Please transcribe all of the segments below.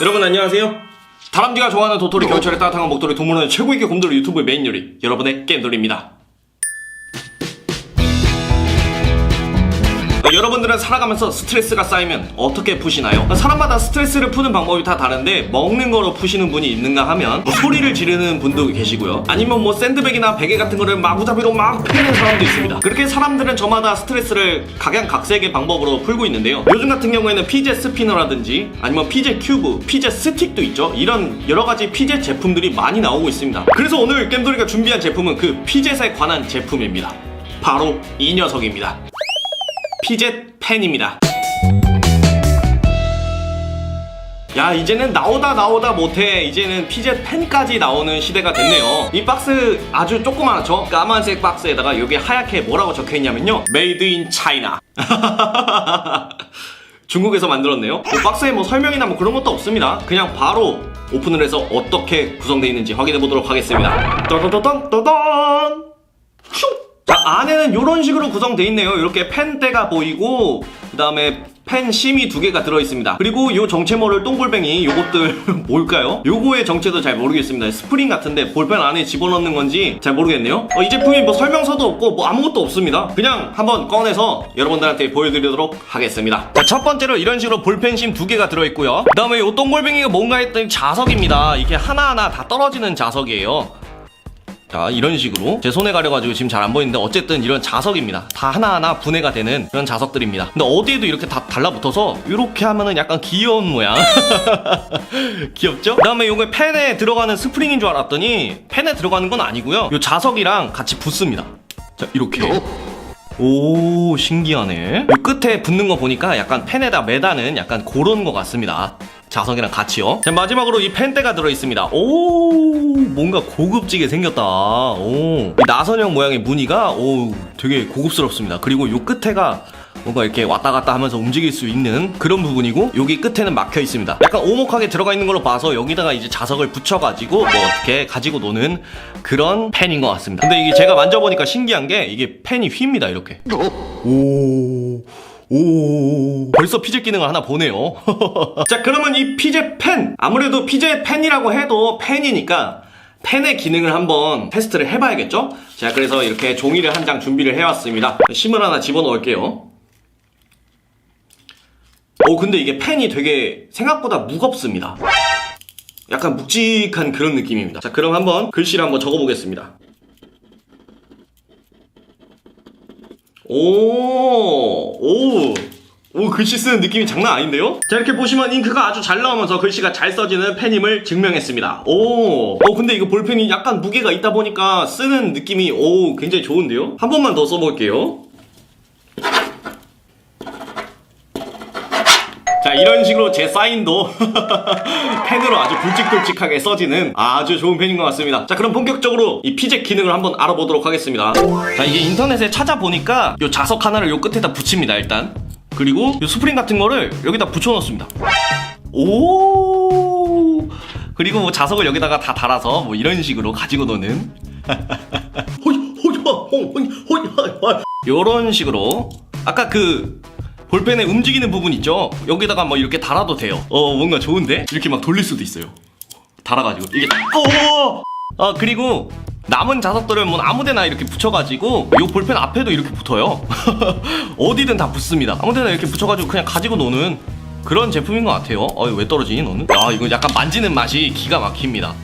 여러분 안녕하세요. 다람쥐가 좋아하는 도토리 겨울철에 따뜻한 목도리 동물원의 최고의 곰돌이 유튜브의 메인 요리 여러분의 게임돌입니다. 여러분들은 살아가면서 스트레스가 쌓이면 어떻게 푸시나요? 어, 사람마다 스트레스를 푸는 방법이 다 다른데 먹는 거로 푸시는 분이 있는가 하면 뭐 소리를 지르는 분도 계시고요. 아니면 뭐 샌드백이나 베개 같은 거를 마구잡이로 막 패는 사람도 있습니다. 그렇게 사람들은 저마다 스트레스를 각양각색의 방법으로 풀고 있는데요. 요즘 같은 경우에는 피제 스피너라든지 아니면 피제 큐브, 피제 스틱도 있죠. 이런 여러 가지 피제 제품들이 많이 나오고 있습니다. 그래서 오늘 겜돌이가 준비한 제품은 그 피젯에 관한 제품입니다. 바로 이 녀석입니다. 피젯 펜입니다. 야 이제는 나오다 나오다 못해. 이제는 피젯 펜까지 나오는 시대가 됐네요. 이 박스 아주 조그맣죠? 까만색 박스에다가 여기 하얗게 뭐라고 적혀있냐면요. 메이드 인 차이나 중국에서 만들었네요. 뭐 박스에 뭐 설명이나 뭐 그런 것도 없습니다. 그냥 바로 오픈을 해서 어떻게 구성되어 있는지 확인해 보도록 하겠습니다. 떠떠떠떠 떠던 슉! 자 안에는 이런 식으로 구성되어 있네요. 이렇게 펜대가 보이고 그 다음에 펜 심이 두 개가 들어있습니다. 그리고 요 정체모를 똥볼뱅이 요것들 뭘까요? 요거의 정체도 잘 모르겠습니다. 스프링 같은데 볼펜 안에 집어넣는 건지 잘 모르겠네요. 어, 이 제품이 뭐 설명서도 없고 뭐 아무것도 없습니다. 그냥 한번 꺼내서 여러분들한테 보여드리도록 하겠습니다. 자, 첫 번째로 이런 식으로 볼펜 심 두 개가 들어있고요. 그 다음에 요 똥볼뱅이가 뭔가 했더니 자석입니다. 이게 하나하나 다 떨어지는 자석이에요 자 이런 식으로 제 손에 가려가지고 지금 잘 안 보이는데 어쨌든 이런 자석입니다. 다 하나하나 분해가 되는 그런 자석들입니다. 근데 어디에도 이렇게 다 달라붙어서 이렇게 하면은 약간 귀여운 모양. 귀엽죠? 그 다음에 요게 펜에 들어가는 스프링인 줄 알았더니 펜에 들어가는 건 아니고요. 요 자석이랑 같이 붙습니다. 자 이렇게. 오 신기하네. 요 끝에 붙는 거 보니까 약간 펜에다 매다는 약간 그런 거 같습니다 자석이랑 같이요 자 마지막으로 이 펜대가 들어있습니다 오 뭔가 고급지게 생겼다 오이 나선형 모양의 무늬가 오 되게 고급스럽습니다 그리고 요 끝에가 뭔가 이렇게 왔다 갔다 하면서 움직일 수 있는 그런 부분이고 여기 끝에는 막혀 있습니다. 약간 오목하게 들어가 있는 걸로 봐서 여기다가 이제 자석을 붙여가지고 뭐 어떻게 가지고 노는 그런 펜인 것 같습니다. 근데 이게 제가 만져보니까 신기한 게 이게 펜이 휩니다 이렇게. 오. 오. 벌써 피젯 기능을 하나 보네요. 자 그러면 이 피젯 펜. 아무래도 피젯 펜이라고 해도 펜이니까 펜의 기능을 한번 테스트를 해봐야겠죠? 자 그래서 이렇게 종이를 한 장 준비를 해왔습니다. 심을 하나 집어넣을게요. 오 근데 이게 펜이 되게 생각보다 무겁습니다. 약간 묵직한 그런 느낌입니다. 자 그럼 한번 글씨를 한번 적어보겠습니다 오, 오, 오, 글씨 쓰는 느낌이 장난 아닌데요? 자, 이렇게 보시면 잉크가 아주 잘 나오면서 글씨가 잘 써지는 펜임을 증명했습니다. 오, 어, 근데 이거 볼펜이 약간 무게가 있다 보니까 쓰는 느낌이, 오, 굉장히 좋은데요? 한 번만 더 써볼게요. 자 이런 식으로 제 사인도 펜으로 아주 굵직굵직하게 써지는 아주 좋은 펜인 것 같습니다. 자 그럼 본격적으로 이 피젯 기능을 한번 알아보도록 하겠습니다. 자 이게 인터넷에 찾아보니까 요 자석 하나를 요 끝에다 붙입니다 일단. 그리고 요 스프링 같은 거를 여기다 붙여넣습니다. 오! 그리고 뭐 자석을 여기다가 다 달아서 뭐 이런 식으로 가지고 노는. 요런 식으로. 아까 그 볼펜에 움직이는 부분 있죠? 여기다가 뭐 이렇게 달아도 돼요. 어, 뭔가 좋은데? 이렇게 막 돌릴 수도 있어요. 달아가지고. 이게 딱, 어! 아, 그리고 남은 자석들은 뭐 아무데나 이렇게 붙여가지고 이 볼펜 앞에도 이렇게 붙어요. 어디든 다 붙습니다. 아무데나 이렇게 붙여가지고 그냥 가지고 노는 그런 제품인 것 같아요. 어, 왜 떨어지니 너는? 야, 이거 약간 만지는 맛이 기가 막힙니다.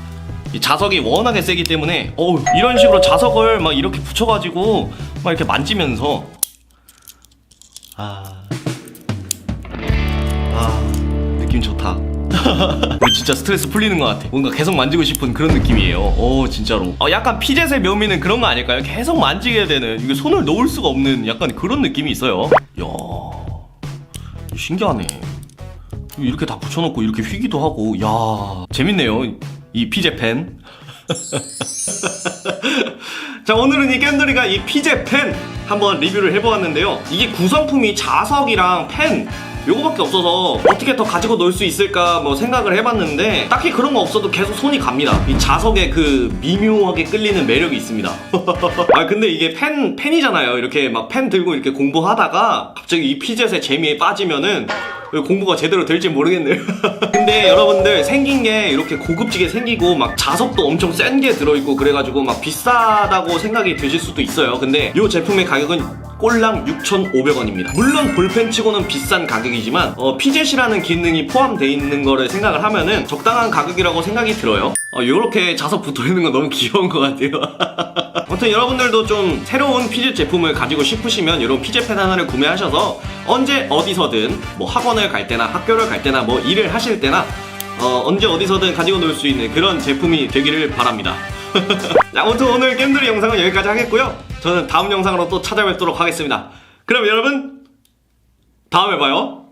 이 자석이 워낙에 세기 때문에 어 이런 식으로 자석을 막 이렇게 붙여가지고 막 이렇게 만지면서 아, 아 느낌 좋다. 진짜 스트레스 풀리는 것 같아. 뭔가 계속 만지고 싶은 그런 느낌이에요. 오 진짜로. 어, 약간 피젯의 묘미는 그런 거 아닐까요? 계속 만지게 되는 이게 손을 놓을 수가 없는 약간 그런 느낌이 있어요. 야 신기하네. 이렇게 다 붙여놓고 이렇게 휘기도 하고 야 재밌네요. 이 피젯 펜. 자 오늘은 이 겜돌이가 이 피제 펜 한번 리뷰를 해보았는데요 이게 구성품이 자석이랑 펜 요거밖에 없어서 어떻게 더 가지고 놀 수 있을까 뭐 생각을 해봤는데 딱히 그런 거 없어도 계속 손이 갑니다. 이 자석에 그 미묘하게 끌리는 매력이 있습니다. 아 근데 이게 펜 펜이잖아요. 이렇게 막 펜 들고 이렇게 공부하다가 갑자기 이 피젯의 재미에 빠지면은 공부가 제대로 될지 모르겠네요. 근데 여러분들 생긴 게 이렇게 고급지게 생기고 막 자석도 엄청 센 게 들어있고 그래가지고 막 비싸다고 생각이 드실 수도 있어요. 근데 이 제품의 가격은 꼴랑 6,500원입니다. 물론 볼펜치고는 비싼 가격이지만 어, 피젯이라는 기능이 포함되어 있는 거를 생각을 하면은 적당한 가격이라고 생각이 들어요. 어, 이렇게 자석 붙어 있는 건 너무 귀여운 것 같아요. 아무튼 여러분들도 좀 새로운 피젯 제품을 가지고 싶으시면 이런 피젯 펜 하나를 구매하셔서 언제 어디서든 뭐 학원을 갈 때나 학교를 갈 때나 뭐 일을 하실 때나 어, 언제 어디서든 가지고 놀 수 있는 그런 제품이 되기를 바랍니다. 자, 아무튼 오늘 겜들이 영상은 여기까지 하겠고요. 저는 다음 영상으로 또 찾아뵙도록 하겠습니다. 그럼 여러분 다음에 봐요.